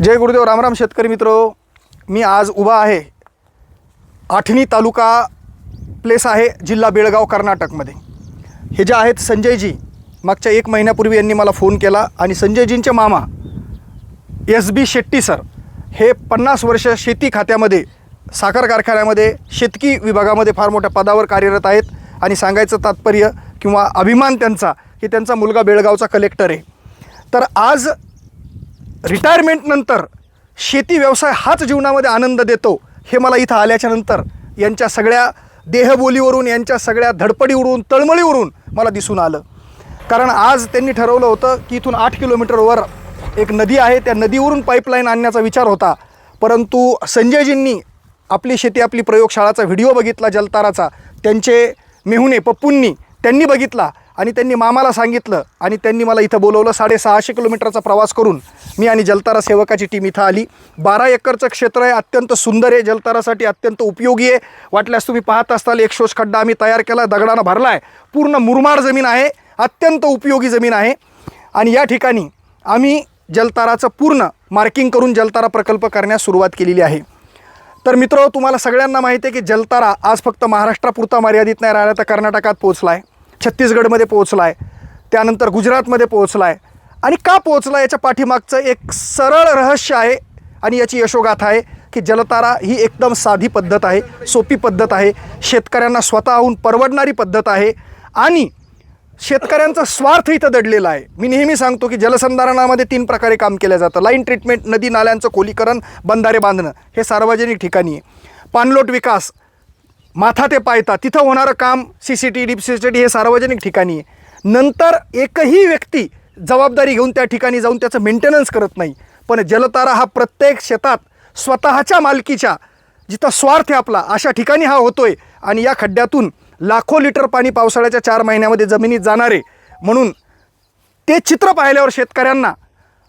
जय गुरुदेव रामराम शेतकरी मित्र. मी आज उभा आहे. आठणी तालुका प्लेस आहे जिल्हा बेळगाव कर्नाटकमध्ये. हे जे आहेत संजयजी मागच्या एक महिन्यापूर्वी यांनी मला फोन केला आणि संजयजींचे मामा एस बी शेट्टी सर हे पन्नास वर्ष शेती खात्यामध्ये साखर कारखान्यामध्ये शेतकी विभागामध्ये फार मोठ्या पदावर कार्यरत आहेत आणि सांगायचं तात्पर्य किंवा अभिमान त्यांचा की त्यांचा मुलगा बेळगावचा कलेक्टर आहे. तर आज रिटायरमेंटनंतर शेती व्यवसाय हाच जीवनामध्ये आनंद देतो हे मला इथं आल्याच्यानंतर यांच्या सगळ्या देहबोलीवरून यांच्या सगळ्या धडपडीवरून तळमळीवरून मला दिसून आलं. कारण आज त्यांनी ठरवलं होतं की इथून आठ किलोमीटरवर एक नदी आहे त्या नदीवरून पाईपलाईन आणण्याचा विचार होता. परंतु संजयजींनी आपली शेती आपली प्रयोगशाळाचा व्हिडिओ बघितला जलताराचा त्यांचे मेहुणे पप्पूंनी त्यांनी बघितला. आणि त्यांनी मामाला सांगितलं आणि त्यांनी मला इथं बोलवलं साडेसहाशे किलोमीटरचा प्रवास करून मी आणि जलतारा सेवकाची टीम इथं आली. बारा एकरचं क्षेत्र आहे अत्यंत सुंदर आहे जलतारासाठी अत्यंत उपयोगी आहे. वाटल्यास तुम्ही पाहत असताल एक शोष खड्डा आम्ही तयार केला दगडानं भरला आहे पूर्ण मुरमाड जमीन आहे अत्यंत उपयोगी जमीन आहे. आणि या ठिकाणी आम्ही जलताराचं पूर्ण मार्किंग करून जलतारा प्रकल्प करण्यास सुरुवात केलेली आहे. तर मित्र तुम्हाला सगळ्यांना माहिती आहे की जलतारा आज फक्त महाराष्ट्रापुरता मर्यादित नाही राहिला तर कर्नाटकात पोहोचला आहे छत्तीसगडमध्ये पोहोचला आहे त्यानंतर गुजरातमध्ये पोहोचला आहे आणि का पोहोचला याच्या पाठीमागचं एक सरळ रहस्य आहे आणि याची यशोगाथा आहे की जलतारा ही एकदम साधी पद्धत आहे सोपी पद्धत आहे शेतकऱ्यांना स्वतःहून परवडणारी पद्धत आहे आणि शेतकऱ्यांचा स्वार्थ इथं दडलेला आहे. मी नेहमी सांगतो की जलसंधारणामध्ये तीन प्रकारे काम केलं जातं. लाईन ट्रीटमेंट नदी नाल्यांचं खोलीकरण बंधारे बांधणं हे सार्वजनिक ठिकाणी आहे. पाणलोट विकास माथा ते पायता. तिथं होणारं काम C C T D C C T हे सार्वजनिक ठिकाणी आहे. नंतर एकही व्यक्ती जबाबदारी घेऊन त्या ठिकाणी जाऊन त्याचं मेंटेनन्स करत नाही. पण जलतारा हा प्रत्येक शेतात स्वतःच्या मालकीच्या जिथं स्वार्थ आहे आपला अशा ठिकाणी हा होतोय. आणि या खड्ड्यातून लाखो लिटर पाणी पावसाळ्याच्या चार महिन्यामध्ये जमिनीत जाणारे. म्हणून ते चित्र पाहिल्यावर शेतकऱ्यांना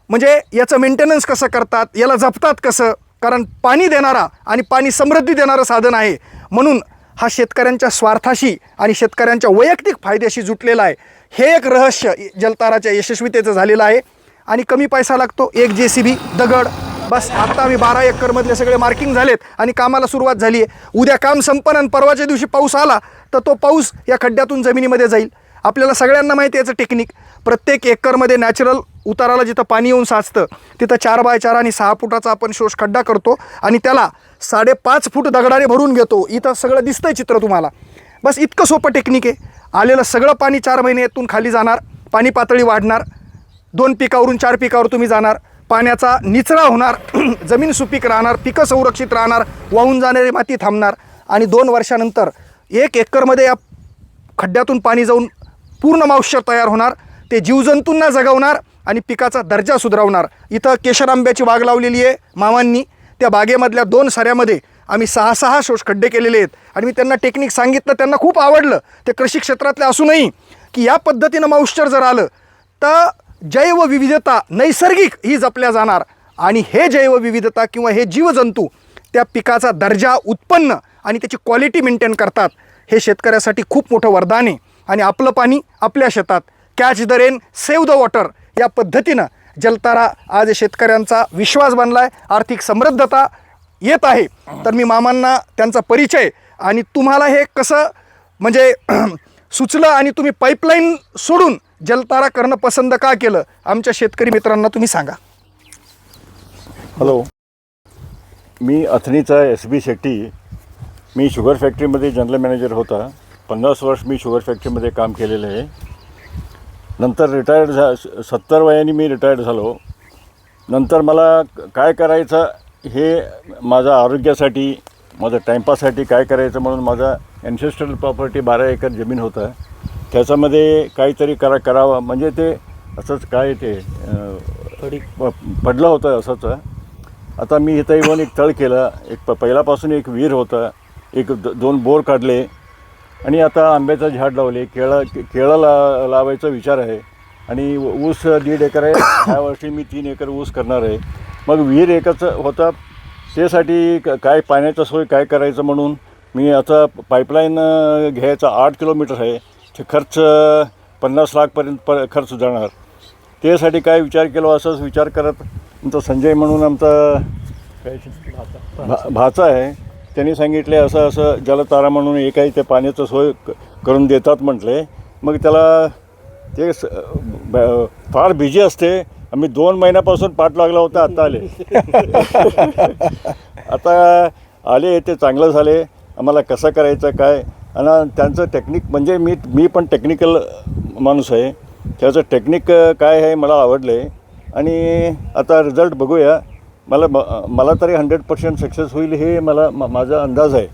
म्हणजे याचं मेंटेनन्स कसं करतात याला जपतात कसं? कारण पाणी देणारा आणि पाणी समृद्धी देणारं साधन आहे. म्हणून हा शेतकऱ्यांच्या स्वार्थाशी आणि शेतकऱ्यांच्या वैयक्तिक फायद्याशी जुटलेला आहे. हे एक रहस्य जलताराच्या यशस्वीतेचं झालेलं आहे. आणि कमी पैसा लागतो एक जे सी बी दगड. बस आत्ता आम्ही बारा एकरमधले सगळे मार्किंग झालेत आणि कामाला सुरुवात झाली आहे उद्या काम संपन्न आणि परवाच्या दिवशी पाऊस आला तर तो पाऊस या खड्ड्यातून जमिनीमध्ये जाईल. आपल्याला सगळ्यांना माहिती आहे याचं टेक्निक. प्रत्येक एकरमध्ये नॅचरल उताराला जिथं पाणी येऊन साचतं तिथं चार बाय चार आणि सहा फुटाचा आपण शोष खड्डा करतो आणि त्याला साडेपाच फूट दगडाने भरून घेतो. इथं सगळं दिसतंय चित्र तुम्हाला. बस इतकं सोपं टेक्निक आहे. आलेलं सगळं पाणी चार महिन्यातून खाली जाणार. पाणी पातळी वाढणार. दोन पिकावरून चार पिकावर तुम्ही जाणार. पाण्याचा निचरा होणार. जमीन सुपीक राहणार. पिकं संरक्षित राहणार. वाहून जाणारी माती थांबणार. आणि दोन वर्षानंतर एक एकरमध्ये या खड्ड्यातून पाणी जाऊन पूर्ण मॉइश्चर तयार होणार. ते जीवजंतूंना जगवणार आणि पिकाचा दर्जा सुधारवणार. इथं केशर आंब्याची बाग लावलेली आहे मामांनी. त्या बागेमधल्या दोन सऱ्यामध्ये आम्ही सहा सहा शोष खड्डे केलेले आहेत. आणि मी त्यांना टेक्निक सांगितलं त्यांना खूप आवडलं. ते कृषी क्षेत्रातले असूनही की या पद्धतीनं मॉइश्चर जर आलं तर जैवविविधता नैसर्गिक ही जपल्या जाणार. आणि हे जैवविविधता किंवा हे जीवजंतू त्या पिकाचा दर्जा उत्पन्न आणि त्याची क्वालिटी मेंटेन करतात. हे शेतकऱ्यासाठी खूप मोठं वरदान आहे. आणि आपलं पाणी आपल्या शेतात. Catch the rain save the water या पद्धतीनं जलतारा आज शेतकऱ्यांचा विश्वास बनला आहे आर्थिक समृद्धता येत आहे. तर मी मामांना त्यांचा परिचय आणि तुम्हाला हे कसं म्हणजे सुचलं आणि तुम्ही पाईपलाईन सोडून जलतारा करणं पसंत का केलं? आमच्या शेतकरी मित्रांना तुम्ही सांगा. हॅलो. मी अथणीचा एस बी शेट्टी. मी शुगर फॅक्टरीमध्ये जनरल मॅनेजर होता. पन्नास वर्ष मी शुगर फॅक्टरीमध्ये काम केलेलं आहे. नंतर रिटायर्ड झा सत्तर वयाने मी रिटायर्ड झालो. नंतर मला काय करायचं हे माझ्या आरोग्यासाठी माझं टाईमपाससाठी काय करायचं म्हणून माझा एन्सेस्ट्रल प्रॉपर्टी बारा एकर जमीन होतं. त्याच्यामध्ये काहीतरी करा करावं. म्हणजे ते असंच काय ते प- पडलं होतं असंच. आता मी इथं येऊन एक तळ केलं. एक प पहिल्यापासून एक विहीर होतं. एक दोन बोर काढले. आणि आता आंब्याचं झाड लावले केळं केळं ला लावायचा विचार आहे. आणि ऊस दीड एकर आहे. ह्या वर्षी मी तीन एकर ऊस करणार आहे. मग विहीर एकच होता. त्यासाठी क- काय पाण्याचं सोय काय करायचं म्हणून मी आता पाईपलाईन घ्यायचा आठ किलोमीटर आहे. ते खर्च पन्नास लाखपर्यंत प खर्च जाणार. त्यासाठी काय विचार केला असंच विचार करत आमचा संजय म्हणून आमचा भा भाचा आहे. त्यांनी सांगितले असं असं जलतारा म्हणून एकाही ते पाण्याचं सोय क- करून देतात म्हटले. मग त्याला ते स- ब- फार बिझी असते. आम्ही दोन महिन्यापासून पाठ लागला होता आता आले. आता आले ते चांगलं झाले. आम्हाला कसं करायचं काय? आणि त्यांचं टेक्निक म्हणजे मी मी पण टेक्निकल माणूस आहे. त्याचं टेक्निक काय आहे मला आवडलं. आहे आणि आता रिझल्ट बघूया. मला मला तरी हंड्रेड पर्सेंट सक्सेस होईल हे मला मा- माझा अंदाज आहे.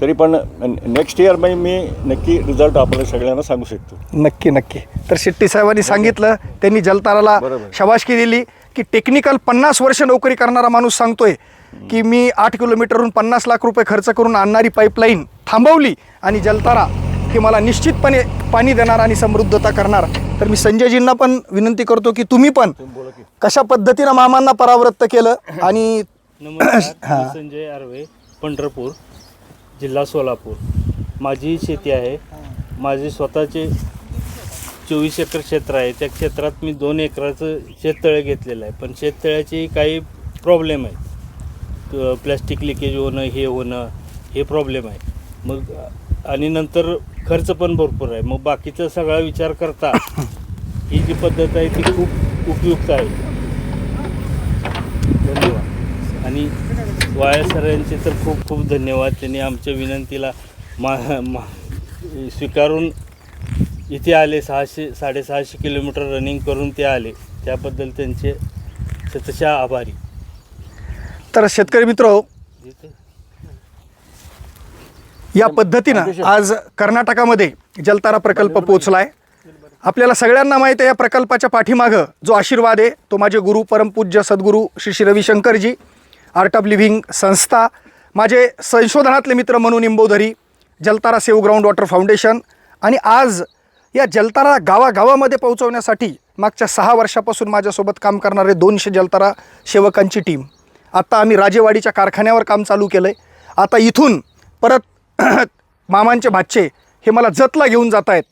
तरी पण नेक्स्ट इयर मी मी नक्की रिझल्ट आपल्याला सगळ्यांना सांगू शकतो. नक्की नक्की. तर शेट्टी साहेबांनी सांगितलं त्यांनी जलताराला. शबाशकी दिली की टेक्निकल पन्नास वर्ष नोकरी करणारा माणूस सांगतोय की मी आठ किलोमीटरहून पन्नास लाख रुपये खर्च करून आणणारी पाईपलाईन थांबवली आणि जलतारा ही मला निश्चितपणे पाणी देणार आणि समृद्धता करणार. तर मी संजयजींना पण विनंती करतो की तुम्ही पण कशा पद्धतीनं मामांना परावृत्त केलं आणि संजय आर्वे पंढरपूर जिल्हा सोलापूर. माझी शेती आहे. माझे स्वतःचे चोवीस एकर क्षेत्र आहे. त्या क्षेत्रात मी दोन एकराचं शेततळे घेतलेलं आहे. पण शेततळ्याचे काही प्रॉब्लेम आहेत. क- प्लॅस्टिक लिकेज होणं हे होणं हे प्रॉब्लेम आहे. मग आणि नंतर खर्च पण भरपूर आहे. मग बाकीचा सगळा विचार करता ही जी पद्धत आहे ती खूप उपयुक्त आहे. धन्यवाद. आणि वाया सर यांचे तर खूप खूप धन्यवाद. त्यांनी आमच्या विनंतीला मा मा स्वीकारून इथे आले सहाशे साडेसहाशे किलोमीटर रनिंग करून ते आले. त्याबद्दल त्यांचे शतशः आभारी. तर शेतकरी मित्र या पद्धतीनं आज कर्नाटकामध्ये जलतारा प्रकल्प पोचलाय आपल्याला सगळ्यांना माहीत आहे या प्रकल्पाच्या पाठीमागं जो आशीर्वाद आहे तो माझे गुरु परमपूज्य सद्गुरू Shri Shri Ravishankarji art of living संस्था माझे संशोधनातले मित्र म्हणून निंबोधरी जलतारा सेव्ह ग्राउंड वॉटर फाउंडेशन आणि आज या जलतारा गावागावामध्ये पोहोचवण्यासाठी मागच्या सहा वर्षापासून माझ्यासोबत काम करणारे दोनशे जलतारा सेवकांची टीम आत्ता आम्ही राजेवाडीच्या कारखान्यावर काम चालू केलं आहे आता इथून परत मामांचे भाचे हे मला जतला घेऊन जात आहेत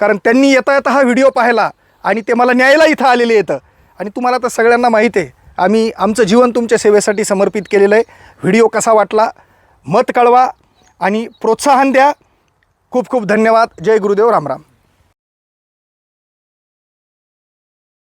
कारण त्यांनी येता येता हा व्हिडिओ पाहिला आणि ते मला न्यायला इथं आलेले येतं. आणि तुम्हाला तर सगळ्यांना माहीत आहे आम्ही आमचं जीवन तुमच्या सेवेसाठी समर्पित केलेलं आहे. व्हिडिओ कसा वाटला मत कळवा आणि प्रोत्साहन द्या. खूप खूप धन्यवाद. जय गुरुदेव. रामराम